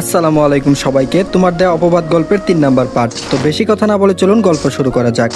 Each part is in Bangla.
আসসালামু আলাইকুম সবাইকে। তোমার দেয়া অপবাদ গল্পের তিন নাম্বার পার্ট তো বেশি কথা না বলে চলুন গল্প শুরু করা যাক।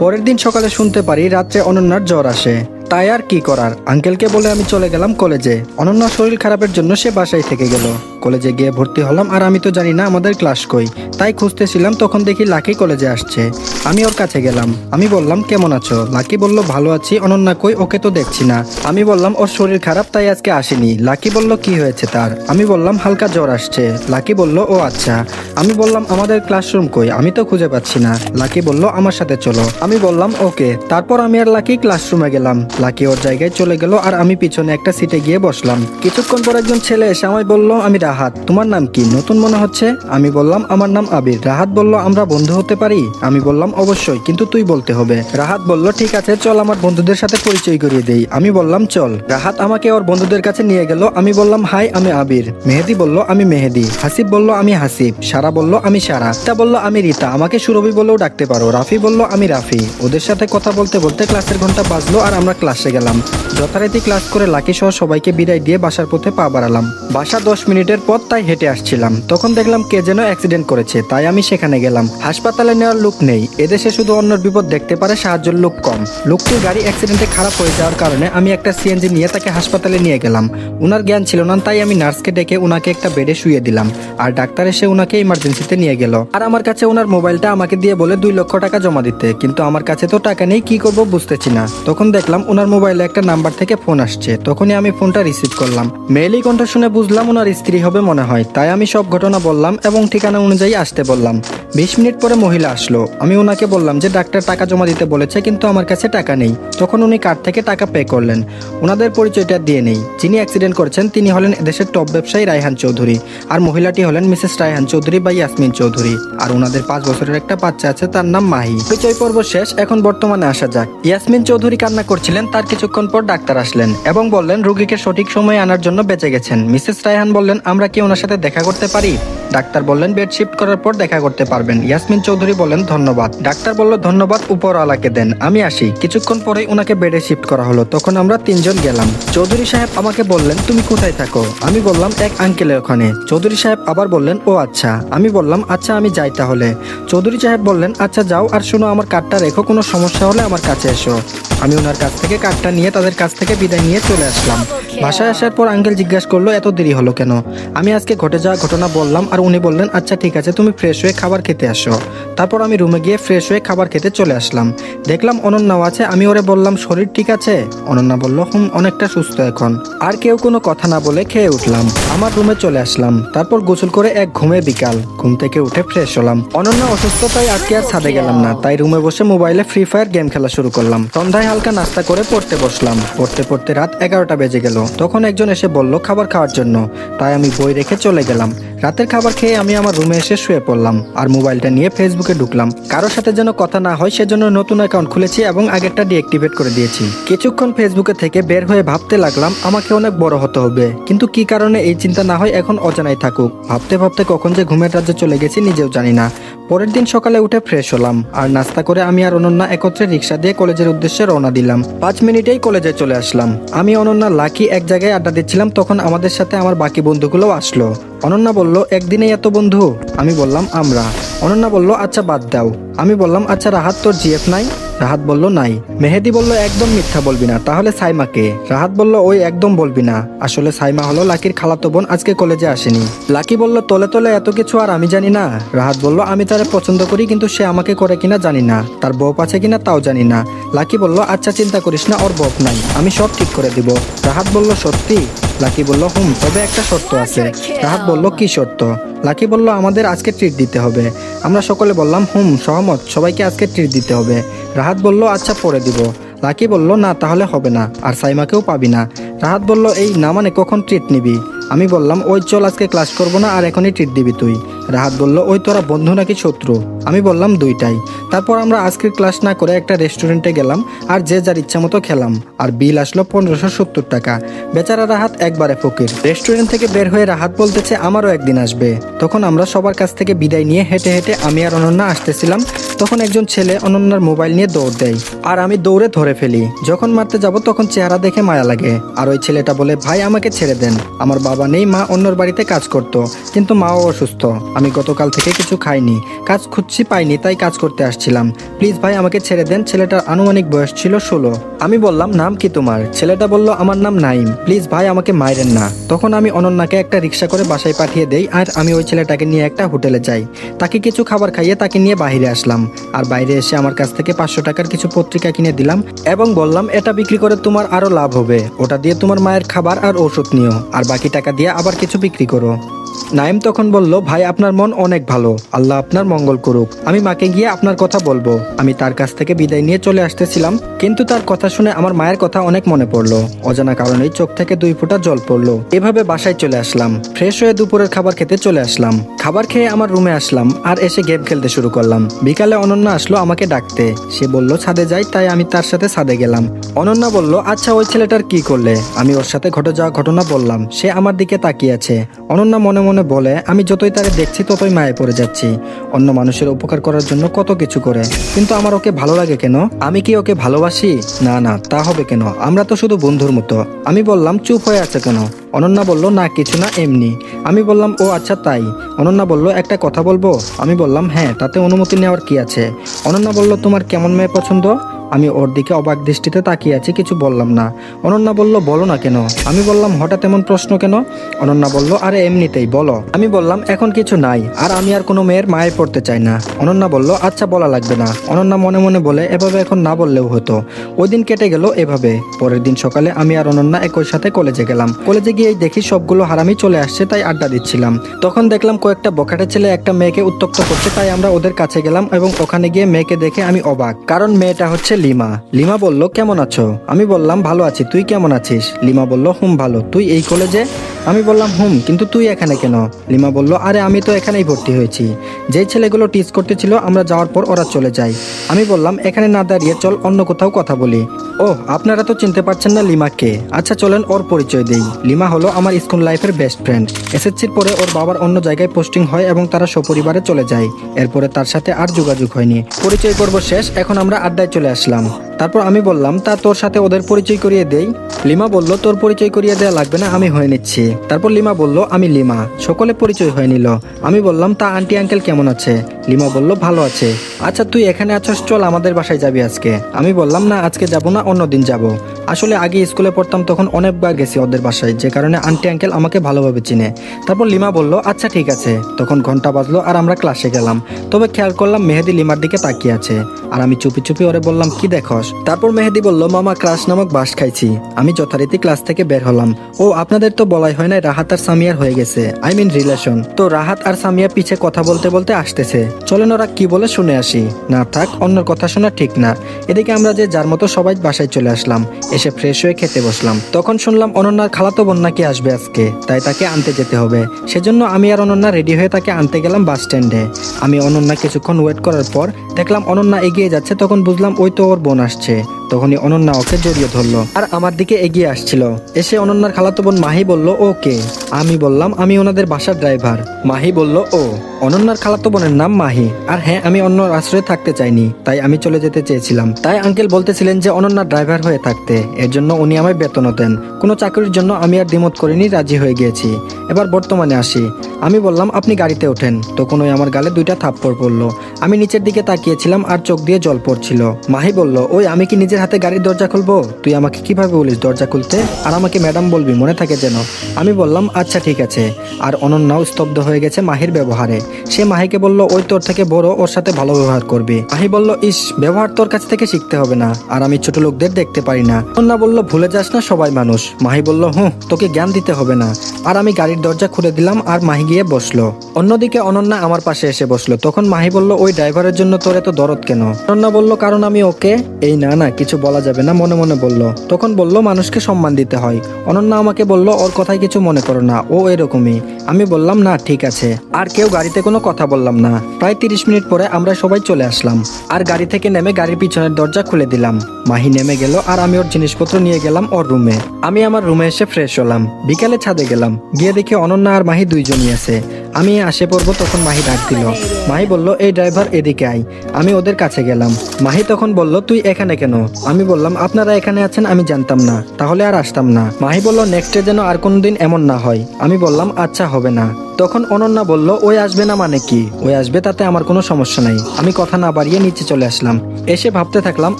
পরের দিন সকালে শুনতে পারি রাত্রে অনন্যার জ্বর আসে। তাই আর কি করার? আঙ্কেলকে বলে আমি চলে গেলাম কলেজে অনন্যার শরীর খারাপের জন্য সে বাসায় থেকে গেল। কলেজে গিয়ে ভর্তি হলাম আর আমি তো জানি না আমাদের ক্লাস কই। তাই খুঁজতেছিলাম, তখন দেখি লাকি কলেজে আসছে। আমি ওর কাছে গেলাম। আমি বললাম, কেমন আছো? লাকি বলল, ভালো আছি, অনন্যা কই? ওকে তো দেখছি না। আমি বললাম, ওর শরীর খারাপ, তাই আজকে আসেনি। লাকি বলল, কি হয়েছে তার? আমি বললাম, হালকা জ্বর আসছে। লাকি বলল, ও আচ্ছা। আমি বললাম, আমাদের ক্লাসরুম কই? আমি তো খুঁজে পাচ্ছি না। লাকি বলল, আমার সাথে চলো। আমি বললাম, ওকে। তারপর আমি আর লাকি ক্লাসরুমে গেলাম। লাকি ওর জায়গায় চলে গেল আর আমি পিছনে একটা সিটে গিয়ে বসলাম। কিছুক্ষণ পর একজন ছেলে এসে আমায় বলল, আমি রাহাত। তোমার নাম কি? নতুন মনে হচ্ছে? আমি বললাম, আমার নাম আবির। রাহাত বলল, আমরা বন্ধু হতে পারি? আমি বললাম, অবশ্যই, কিন্তু তুই বলতে হবে। রাহাত বলল, ঠিক আছে, চল আমার বন্ধুদের সাথে পরিচয় করিয়ে দেই। আমি বললাম, চল। রাহাত আমাকে ওর বন্ধুদের কাছে নিয়ে গেল। আমি বললাম, হাই, আমি আবির। মেহেদি বলল, আমি মেহেদি। হাসিব বলল, আমি হাসিব। সারা বলল, আমি সারা। রিতা বলল, আমি রিতা। আমাকে সুরভি বললেও ডাকতে পারো। রাফি বলল, আমি রাফি। ওদের সাথে কথা বলতে বলতে ক্লাসের ঘণ্টা বাজলো আর আমরা ক্লাসে গেলাম। যথারীতি ক্লাস করে লাকি সহ সবাইকে বিদায় দিয়ে বাসার পথে পা বাড়ালাম। বাসা দশ মিনিটের পর তাই হেঁটে আসছিলাম। তখন দেখলাম কে যেন অ্যাক্সিডেন্ট করেছে, তাই আমি সেখানে গেলাম। হাসপাতালে নেওয়ার লোক নেই। এদেশে শুধু অন্যর বিপদ দেখতে পারে, সাহায্যের লোক কম। লোকটির গাড়ি অ্যাক্সিডেন্টে খারাপ হয়ে যাওয়ার কারণে আমি একটা সিএনজি নিয়ে তাকে হাসপাতালে নিয়ে গেলাম। উনার জ্ঞান ছিল না, তাই আমি নার্সকে ডেকে উনাকে একটা বেডে শুয়ে দিলাম। আর ডাক্তার এসে উনাকে ইমার্জেন্সিতে নিয়ে গেল। আর আমার কাছে ওনার মোবাইলটা আমাকে দিয়ে বলে, দুই লক্ষ টাকা জমা দিতে। কিন্তু আমার কাছে তো টাকা নেই, কি করব বুঝতেছি না। তখন দেখলাম ওনার মোবাইলে একটা নাম্বার থেকে ফোন আসছে। তখনই আমি ফোনটা রিসিভ করলাম। মেইলি কণ্ঠ শুনে বুঝলাম ওনার স্ত্রী হবে মনে হয়। তাই আমি সব ঘটনা বললাম এবং ঠিকানা অনুযায়ী আসতে বললাম। বিশ মিনিট পরে মহিলা আসলো। আমি ওনাকে বললাম যে, ডাক্তার টাকা জমা দিতে বলেছে, কিন্তু আমার কাছে টাকা নেই। তখন উনি কার্ড থেকে টাকা পে করলেন? ওনাদের পরিচয়টা দিয়ে নেই। যিনি অ্যাক্সিডেন্ট করেছেন, তিনি হলেন এদেশের টপ ব্যবসায়ী রায়হান চৌধুরী। আর মহিলাটি হলেন মিসেস রায়হান চৌধুরী বা ইয়াসমিন চৌধুরী। আর ওনাদের পাঁচ বছরের একটা বাচ্চা আছে, তার নাম মাহি। পরিচয় পর্ব শেষ, এখন বর্তমানে আসা যাক। ইয়াসমিন চৌধুরী কান্না করছিলেন, তার কিছুক্ষণ পর ডাক্তার আসলেন এবং বললেন, রোগীকে সঠিক সময়ে আনার জন্য বেঁচে গেছেন। মিসেস রায়হান বললেন, আমরা কি ওনার সাথে দেখা করতে পারি? ডাক্তার বললেন, বেড শিফট করার পর দেখা করতে পারবেন। ইয়াসমিন চৌধুরী বললেন, ধন্যবাদ। ডাক্তার বলল, ধন্যবাদ, উপরওয়ালাকে দেন। আমি আসি। কিছুক্ষণ পরেই ওনাকে বেডে শিফট করা হলো। তখন আমরা তিনজন গেলাম। চৌধুরী সাহেব আমাকে বললেন, তুমি কোথায় থাকো? আমি বললাম, এক আঙ্কেলের ওখানে। চৌধুরী সাহেব আবার বললেন, ও আচ্ছা। আমি বললাম আচ্ছা আমি যাই তাহলে। চৌধুরী সাহেব বললেন আচ্ছা যাও আর শোনো, আমার কার্ডটা রেখো, কোনো সমস্যা হলে আমার কাছে এসো। আমি ওনার কাছ থেকে কার্ডটা নিয়ে তাদের কাছ থেকে বিদায় নিয়ে চলে আসলাম। বাসায় আসার পর আঙ্কেল জিজ্ঞাসা করল, এত দেরি হলো কেন? আমি আজকে ঘটে যাওয়া ঘটনা বললাম আর উনি বললেন আচ্ছা ঠিক আছে, তুমি ফ্রেশ হয়ে খাবার খেতে আসো। তারপর আমি রুমে গিয়ে ফ্রেশ হয়ে খাবার খেতে চলে আসলাম। দেখলাম অনন্যাও আছে, আমি ওরে বললাম, শরীর ঠিক আছে? অনন্যা বলল, হুম, অনেকটা সুস্থ এখন। আর কেউ কোনো কথা না বলে খেয়ে উঠলাম। আমার রুমে চলে আসলাম। তারপর গোসল করে এক ঘুমে বিকাল, ঘুম থেকে উঠে ফ্রেশ হলাম। অনন্যা অসুস্থ তাই আজকে আর ছাদে গেলাম না, তাই রুমে বসে মোবাইলে ফ্রি ফায়ার গেম খেলা শুরু করলাম। সন্ধ্যায় হালকা নাস্তা করে পড়তে বসলাম। পড়তে পড়তে রাত এগারোটা বেজে গেল। তখন একজন এসে বলল, খাবার খাওয়ার জন্য। তাই আমি বই রেখে চলে গেলাম। রাতের খাবার খেয়ে আমি আমার রুমে এসে শুয়ে পড়লাম আর মোবাইলটা নিয়ে ফেসবুকে ঢুকলাম। কারোর সাথে যেন কথা না হয় সেজন্য নতুন অ্যাকাউন্ট খুলেছি এবং আগেরটা ডিঅ্যাক্টিভেট করে দিয়েছি। কিছুক্ষণ ফেসবুকে থেকে বের হয়ে ভাবতে লাগলাম, আমাকে অনেক বড় হতে হবে। কিন্তু কি কারণে এই চিন্তা না হয় এখন অজানাই থাকুক। ভাবতে ভাবতে কখন যে ঘুমের রাজ্যে চলে গেছি নিজেও জানি না। পরের দিন সকালে উঠে ফ্রেশ হলাম আর নাস্তা করে আমি আর অনন্যা একত্রে রিক্সা দিয়ে কলেজের উদ্দেশ্যে রওনা দিলাম। পাঁচ মিনিটেই কলেজে চলে আসলাম। আমি অনন্যা লাকি এক জায়গায় আড্ডা দিচ্ছিলাম, তখন আমাদের সাথে আমার বাকি বন্ধুগুলোও আসলো। অনন্যা বলল একদিনেই এত বন্ধু? আমি বললাম, আমরা। অনন্যা বলল আচ্ছা বাদ দাও। আমি বললাম আচ্ছা রাহাত, তোর জিএফ নাই? রাহাত বলল, নাই। মেহেদি বলল, একদম মিথ্যা বলবি না। তাহলে সাইমাকে? রাহাত বলল, ওই একদম বলবি না। আসলে সাইমা হলো লাকির খালাতো বোন, আজকে কলেজে আসেনি। লাকি বলল, তলে তলে এত কিছু আর আমি জানি না। রাহাত বলল, আমি তারে পছন্দ করি, কিন্তু সে আমাকে করে কিনা জানি না। তার বউ আছে কিনা তাও জানি না। লাকি বলল আচ্ছা চিন্তা করিস না, ওর বউ নাই, আমি সব ঠিক করে দিব। রাহাত বলল, সত্যি? লাকি বলল, হুম, তবে একটা শর্ত আছে। রাহাত বলল, কি শর্ত? লাকি বলল, আমাদের আজকে ট্রিট দিতে হবে। আমরা সকলে বললাম, হুম, সহমত, সবাইকে আজকে ট্রিট দিতে হবে। রাহাত বলল আচ্ছা পরে দিব। লাকি বলল, না, তাহলে হবে না, আর সাইমাকেও পাবি না। রাহাত বলল, এই, না মানে কখন ট্রিট নিবি? আমি বললাম, ওই, চল আজকে ক্লাস করব না, আর এখনই ট্রিট দিবি তুই। রাহাত বলল, ওই তোরা বন্ধু নাকি শত্রু? আমি বললাম, দুইটাই। তারপর আমরা আজকের ক্লাস না করে একটা রেস্টুরেন্টে গেলাম আর যে যার ইচ্ছা মতো খেলাম। আর বিল আসলো পনেরোশো সত্তর টাকা। বেচারা রাহাত একবারে ফকির। রেস্টুরেন্ট থেকে বের হয়ে রাহাত বলতেছে, আমারও একদিন আসবে। তখন আমরা সবার কাছ থেকে বিদায় নিয়ে হেঁটে হেঁটে আমি আর অনন্যা আসতেছিলাম। তখন একজন ছেলে অনন্যার মোবাইল নিয়ে দৌড় দেয়। আর আমি দৌড়ে ধরে ফেলি। যখন মারতে যাব তখন চেহারা দেখে মায়া লাগে। আর ওই ছেলেটা বলে, ভাই, আমাকে ছেড়ে দেন। আমার বাবা নেই, মা অন্যর বাড়িতে কাজ করত, কিন্তু মাও অসুস্থ। আমি গতকাল থেকে কিছু খাইনি, কাজ খুঁজছি পাইনি, তাই কাজ করতে আসছিলাম। প্লিজ ভাই, আমাকে ছেড়ে দেন, ছেলেটার আনুমানিক বয়স ছিল ষোলো। আমি বললাম, নাম কি তোমার? ছেলেটা বলল, আমার নাম নাইম প্লিজ ভাই, আমাকে মাইরেন না। তখন আমি অনন্যাকে একটা রিক্সা করে বাসায় পাঠিয়ে দেই, আর আমি ওই ছেলেটাকে নিয়ে একটা হোটেলে যাই। তাকে কিছু খাবার খাইয়ে তাকে নিয়ে বাইরে আসলাম। আর বাইরে এসে আমার কাছ থেকে পাঁচশো টাকার কিছু পত্রিকা কিনে দিলাম এবং বললাম, এটা বিক্রি করে তোমার আরও লাভ হবে। ওটা দিয়ে তোমার মায়ের খাবার আর ওষুধ নিও। আর বাকি টাকা দিয়ে আবার কিছু বিক্রি করো। নাইম তখন বলল, ভাই, আপনার মন অনেক ভালো। আল্লাহ আপনার মঙ্গল করুক। আমি মাকে গিয়ে আপনার কথা বলব। আমি তার কাছ থেকে বিদায় নিয়ে চলে আসতেছিলাম, কিন্তু তার কথা শুনে আমার মায়ের কথা অনেক মনে পড়ল। অজানা কারণেই চোখ থেকে দুই ফোঁটা জল পড়ল। এভাবে বাসায় চলে আসলাম। ফ্রেশ হয়ে দুপুরের খাবার খেতে চলে আসলাম। খাবার খেয়ে আমার রুমে আসলাম আর এসে গেম খেলতে শুরু করলাম। বিকালে অনন্যা আসলো আমাকে ডাকতে। সে বলল, ছাদে যাই। তাই আমি তার সাথে ছাদে গেলাম। অনন্যা বলল আচ্ছা ওই ছেলেটার কি করলে? আমি ওর সাথে ঘটে যাওয়া ঘটনা বললাম। সে আমার দিকে তাকিয়ে আছে। অনন্যা মনে মনে মনে বলে, আমি যতই তারে দেখছি, ততই মায়ে পড়ে যাচ্ছি। অন্য মানুষের উপকার করার জন্য কত কিছু করে। কিন্তু আমার ওকে ভালো লাগে কেন? আমি কি ওকে ভালোবাসি? না না, তা হবে কেন? আমরা তো শুধু বন্ধুর মতো। আমি বললাম, চুপ হয়ে আছে কেন? অনন্যা বলল, না, কিছু না, এমনি। আমি বললাম, ও আচ্ছা তাই। অনন্যা বলল, একটা কথা বলব? আমি বললাম হ্যাঁ তাতে অনুমতি নেওয়ার কি আছে? অনন্যা বলল, তোমার কেমন মেয়ে পছন্দ? আমি ওর দিকে অবাক দৃষ্টিতে তাকিয়ে আছি, কিছু বললাম না। অনন্যা বলল, বলো না কেন? আমি বললাম, হঠাৎ এমন প্রশ্ন কেন? অনন্যা বলল, আরে, এমনিতেই, বলো। আমি বললাম, এখন কিছু নাই, আর আমি আর কোনো মেয়ের মায়ে পড়তে চাই না। অনন্যা বলল আচ্ছা বলা লাগবে না। অনন্যা মনে মনে বলে, এভাবে এখন না বললেও হতো। ওই দিন কেটে গেল এভাবে। পরের দিন সকালে আমি আর অনন্যা একই সাথে কলেজে গেলাম। কলেজে গিয়ে দেখি সবগুলো হারামি চলে আসছে, তাই আড্ডা দিচ্ছিলাম। তখন দেখলাম কয়েকটা বখাটে ছেলে একটা মেয়েকে উত্তক্ত করছে, তাই আমরা ওদের কাছে গেলাম এবং ওখানে গিয়ে মেয়েকে দেখে আমি অবাক। কারণ মেয়েটা হচ্ছে লিমা। লিমা বলল, কেমন আছো? আমি বললাম, ভালো আছি। তুই কেমন আছিস? লিমা বলল, হুম, ভালো। তুই এই কলেজে? আমি বললাম, হুম, কিন্তু তুই এখানে কেন? লিমা বলল, আরে, আমি তো এখানেই ভর্তি হয়েছি। যেই ছেলেগুলো টিচ করতেছিল, আমরা যাওয়ার পর ওরা চলে যায়। আমি বললাম, এখানে না দাঁড়িয়ে চল, অন্য কোথাও কথা বলি। ও আপনারা তো চিনতে পারছেন না লিমাকে আচ্ছা চলেন, ওর পরিচয় দেই। লিমা হলো আমার স্কুল লাইফের বেস্ট ফ্রেন্ড। এসএসসির পরে ওর বাবার অন্য জায়গায় পোস্টিং হয় এবং তারা সপরিবারে চলে যায়। এরপরে তার সাথে আর যোগাযোগ হয়নি। পরিচয় করব শেষ, এখন আমরা আড্ডায় চলে আসলাম। السلام তারপর আমি বললাম, তা তোর সাথে ওদের পরিচয় করিয়ে দেই। লিমা বলল, তোর পরিচয় করিয়ে দেওয়া লাগবে না, আমি হয়ে নিচ্ছি। তারপর লিমা বলল, আমি লিমা, সকলে পরিচয় হয়ে নিল। আমি বললাম, তা আন্টি, আঙ্কেল কেমন আছে? লিমা বলল, ভালো আছে। আচ্ছা তুই এখানে আছস, চল আমাদের বাসায় যাবি আজকে। আমি বললাম, না, আজকে যাব না অন্যদিন যাব। আসলে আগে স্কুলে পড়তাম, তখন অনেকবার গেছি ওদের বাসায়, যে কারণে আন্টি, আঙ্কেল আমাকে ভালোভাবে চিনে। তারপর লিমা বলল আচ্ছা ঠিক আছে। তখন ঘণ্টা বাজলো আর আমরা ক্লাসে গেলাম। তবে খেয়াল করলাম, মেহেদি লিমার দিকে তাকিয়ে আছে। আর আমি চুপি চুপি ওরে বললাম, কি দেখস? তারপর মেহেদি বলল, মামা ক্লাস নামক বাস খাইছি। আমি যথারীতি ক্লাস থেকে বের হলাম। ও, আপনাদের তো বলাই হয় না রাহাত আর সামিয়ার হয়ে গেছে। I mean relation. তো রাহাত আর সামিয়া পিছে কথা বলতে বলতে আসতেছে। চলেন ওরা কি বলে শুনে আসি। না থাক, অন্যর কথা শোনা ঠিক না। এদিকে আমরা যে যার মতো সবাই বাসায় চলে আসলাম, এসে ফ্রেশ হয়ে খেতে বসলাম। তখন শুনলাম অনন্যার খালাতো বোন নাকি আসবে আজকে, তাই তাকে আনতে যেতে হবে। সেজন্য আমি আর অনন্যা রেডি হয়ে তাকে আনতে গেলাম বাস স্ট্যান্ডে আমি অনন্যা কিছুক্ষণ ওয়েট করার পর দেখলাম অনন্যা এগিয়ে যাচ্ছে, তখন বুঝলাম ওই তো ওর বোন আসছে। আসছে তখনই অনন্যা ওকে জড়িয়ে ধরলো আর আমার দিকে এগিয়ে আসছিল। এসে অনন্যার খালাতো বোন মাহি বলল ওকে আমি বললাম, আমি ওনাদের বাসার ড্রাইভার। মাহি বলল, ও। অনন্যার খালাতো বোনের নাম মাহি। আর হ্যাঁ আমি অন্য আশ্রয়ে থাকতে চাইনি, তাই আমি চলে যেতে চেয়েছিলাম। তাই আঙ্কেল বলতেছিলেন যে অনন্যা ড্রাইভার হয়ে থাকতে। এর জন্য উনি আমায় বেতনও দেন কোনো চাকরির জন্য আমি আর দ্বিমত করিনি, রাজি হয়ে গিয়েছি। এবার বর্তমানে আসি। আমি বললাম, আপনি গাড়িতে ওঠেন। তখন ওই আমার গালে দুইটা থাপ্পড় পড়ল। আমি নিচের দিকে তাকিয়েছিলাম আর চোখ দিয়ে জল পড়ছিল। মাহি বলল, ওই আমি কি নিজের হাতে গাড়ির দরজা খুলবো? তুই আমাকে কীভাবে বলিস দরজা খুলতে? আর আমাকে ম্যাডাম বলবি, মনে থাকে যেন। আমি বললাম আচ্ছা ঠিক আছে। আর অনন্যাও স্তব্ধ হয়ে গেছে মাহির ব্যবহারে। সে মাহিকে বলল, ওই তোর থেকে বড়, ওর সাথে ভালো ব্যবহার করবে। মাহি বলল, ইস, ব্যবহার তোর কাছ থেকে শিখতে হবে না, আর আমি ছোট লোকদের দেখতে পারি না। অনন্যা বলল, ভুলে যাস না সবাই মানুষ। মাহি বলল, হুঁ, তোকে জ্ঞান দিতে হবে না। আর আমি গাড়ির দরজা খুলে দিলাম, আর মাহি গিয়ে বসল। অন্যদিকে অনন্যা আমার পাশে এসে বসল। তখন মাহি বলল, ওই ড্রাইভারের জন্য তোর এত দরদ কেন? অনন্যা বলল, কারণ আমি ওকে এই না না, কিছু বলা যাবে না, মনে মনে বলল। তখন বলল, মানুষকে সম্মান দিতে হয়। অনন্যা আমাকে বলল, ওর কথায় কিছু মনে করো না, ও এরকমই। আমি বললাম, না, ঠিক আছে। আর কেউ গাড়িতে কোনো কথা বললাম না। প্রায় তিরিশ মিনিট পরে আমরা সবাই চলে আসলাম। আর গাড়ি থেকে নেমে গাড়ির পিছনের দরজা খুলে দিলাম। মাহি নেমে গেল আর আমি ওর জিনিসপত্র নিয়ে গেলাম ওর রুমে। আমি আমার রুমে এসে ফ্রেশ হলাম। বিকালে ছাদে গেলাম। গিয়ে দেখি অনন্যা আর মাহি দুইজনই আছে। আমি আসে পড়ব তখন মাহি ডাক দিল। মাহি বলল, এই ড্রাইভার এদিকে আয়। আমি ওদের কাছে গেলাম। মাহি তখন বলল, তুই এখানে কেন? আমি বললাম, আপনারা এখানে আছেন, আমি জানতাম না। তাহলে আর আসতাম না। মাহি বলল, নেক্সটে যেন আর কোনোদিন এমন না হয়। আমি বললাম আচ্ছা হবে না। তখন অনন্যা বলল, ওই আসবে না মানে কি? ওই আসবে তাতে আমার কোনো সমস্যা নাই। আমি কথা না বাড়িয়ে নিচে চলে আসলাম। এসে ভাবতে থাকলাম,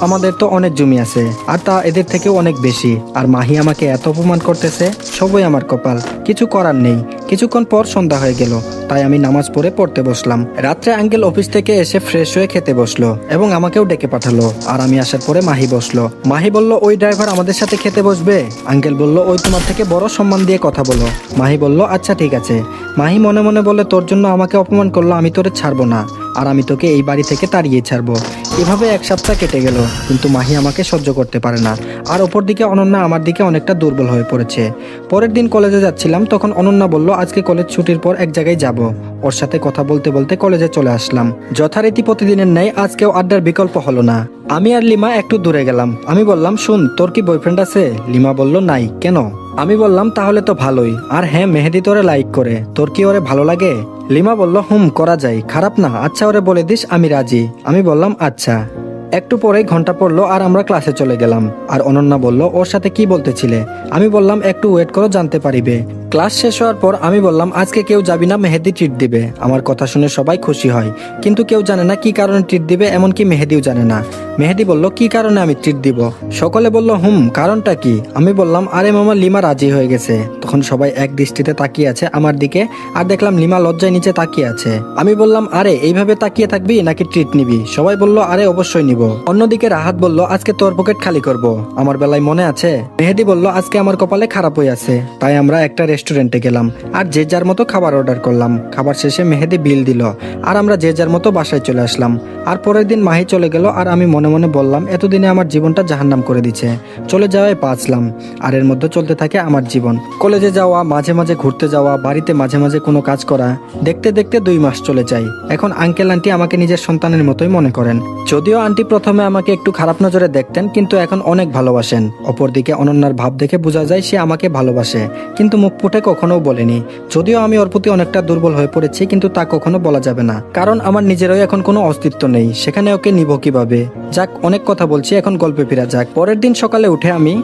আমাদের তো অনেক জমি আছে, আর তা এদের থেকেও অনেক বেশি। আর মাহি আমাকে এত অপমান করতেছে, সবই আমার কপাল। কিছু করার নেই। কিছুক্ষণ পর সন্ধ্যা হয়ে গেল। তাই আমি নামাজ পড়ে পড়তে বসলাম। রাত্রে আঙ্গেল অফিস থেকে এসে ফ্রেশ হয়ে খেতে বসল এবং আমাকেও ডেকে পাঠালো। আর আমি আসার পরে মাহি বসল। মাহি বলল, ওই ড্রাইভার আমাদের সাথে খেতে বসবে? আঙ্কেল বলল, ওই তোমার থেকে বড় সম্মান দিয়ে কথা বলো। মাহি বলল আচ্ছা ঠিক আছে। মাহি মনে মনে বলে, তোর জন্য আমাকে অপমান করল, আমি তোরে ছাড়বো না। আর আমি তোকে এই বাড়ি থেকে তাড়িয়ে ছাড়বো। এভাবে এক সপ্তাহ কেটে গেল, কিন্তু মাহি আমাকে সহ্য করতে পারে না। আর ওপর দিকে অনন্যা আমার দিকে অনেকটা দুর্বল হয়ে পড়েছে। পরের দিন কলেজে যাচ্ছিলাম, তখন অনন্যা বলল, আজকে কলেজ ছুটির পর এক জায়গায় যাব। ওর সাথে কথা বলতে বলতে কলেজে চলে আসলাম। যথারীতি প্রতিদিনের ন্যায় আজকেও আড্ডার বিকল্প হলো না। আমি আর লিমা একটু দূরে গেলাম। আমি বললাম, শুন, তোর কি বয়ফ্রেন্ড আছে? লিমা বলল, নাই। কেন? আমি বললাম, তাহলে তো ভালোই। আর হ্যাঁ মেহেদি তোরে লাইক করে। তোর কি ওরে ভালো লাগে? লিমা বলল, হুম, করা যায়। খারাপ না। আচ্ছা ওরে বলে দিস, আমি রাজি। আমি বললাম আচ্ছা। একটু পরেই ঘণ্টা পড়ল আর আমরা ক্লাসে চলে গেলাম। আর অনন্যা বলল, ওর সাথে কি বলতেছিলে? আমি বললাম, একটু ওয়েট করো, জানতে পারিবে। ক্লাস শেষ হওয়ার পর আমি বললাম, আজকে কেউ যাবি না, মেহেদি ট্রিট দিবে। আমার কথা শুনে সবাই খুশি হয়। কিন্তু কেউ জানে না কি কারণে ট্রিট দিবে, এমনকি মেহেদিও জানে না। মেহেদি বলল, কি কারণে আমি ট্রিট দিব? সকলে বলল, হুম, কারণটা কি? আমি বললাম, আরে মামা, লিমা রাজি হয়ে গেছে। তখন সবাই এক দৃষ্টিতে তাকিয়ে আছে আমার দিকে, আর দেখলাম লিমা লজ্জায় নিচে তাকিয়ে আছে। আমি বললাম, আরে, এইভাবে তাকিয়ে থাকবি নাকি ট্রিট নিবি? সবাই বলল, আরে, অবশ্যই নিব। অন্যদিকে রাহাত বলল, আজকে তোর পকেট খালি করব। আমার বেলায় মনে আছে, মেহেদি বলল, আজকে আমার কপালে খারাপ হয়ে আছে। তাই আমরা একটা রেস্টুরেন্টে গেলাম, আর যে যার মতো খাবার অর্ডার করলাম। খাবার শেষে মেহেদি বিল দিল, আর আমরা যে যার মতো বাসায় চলে আসলাম। আর পরের দিন মাহি চলে গেল আর আমি মনে মনে বললাম, এতদিনে আমার জীবনটা জাহান্নাম করে দিছে। চলে যাওয়ায় বাঁচলাম। আর এর মধ্যে চলতে থাকে আমার জীবন। কলেজে যাওয়া, মাঝে মাঝে ঘুরতে যাওয়া, বাড়িতে মাঝে মাঝে কোনো কাজ করা, দেখতে দেখতে দুই মাস চলে যায়। এখন আঙ্কেল আন্টি আমাকে নিজের সন্তানের মতোই মনে করেন। যদিও আন্টি প্রথমে আমাকে একটু খারাপ নজরে দেখতেন, কিন্তু এখন অনেক ভালোবাসেন। অপরদিকে অনন্যার ভাব দেখে বোঝা যায় সে আমাকে ভালোবাসে, কিন্তু মুখ ফুটে কখনো বলেনি। যদিও আমি ওর প্রতি অনেকটা দুর্বল হয়ে পড়েছি, কিন্তু তা কখনো বলা যাবে না। কারণ আমার নিজেরও এখন কোনো অস্তিত্ব নেই, সেখানে ওকে নিব কীভাবে? যাক, অনেক কথা বলছি, এখন গল্পে ফেরা যাক। পরের দিন সকালে উঠে আমি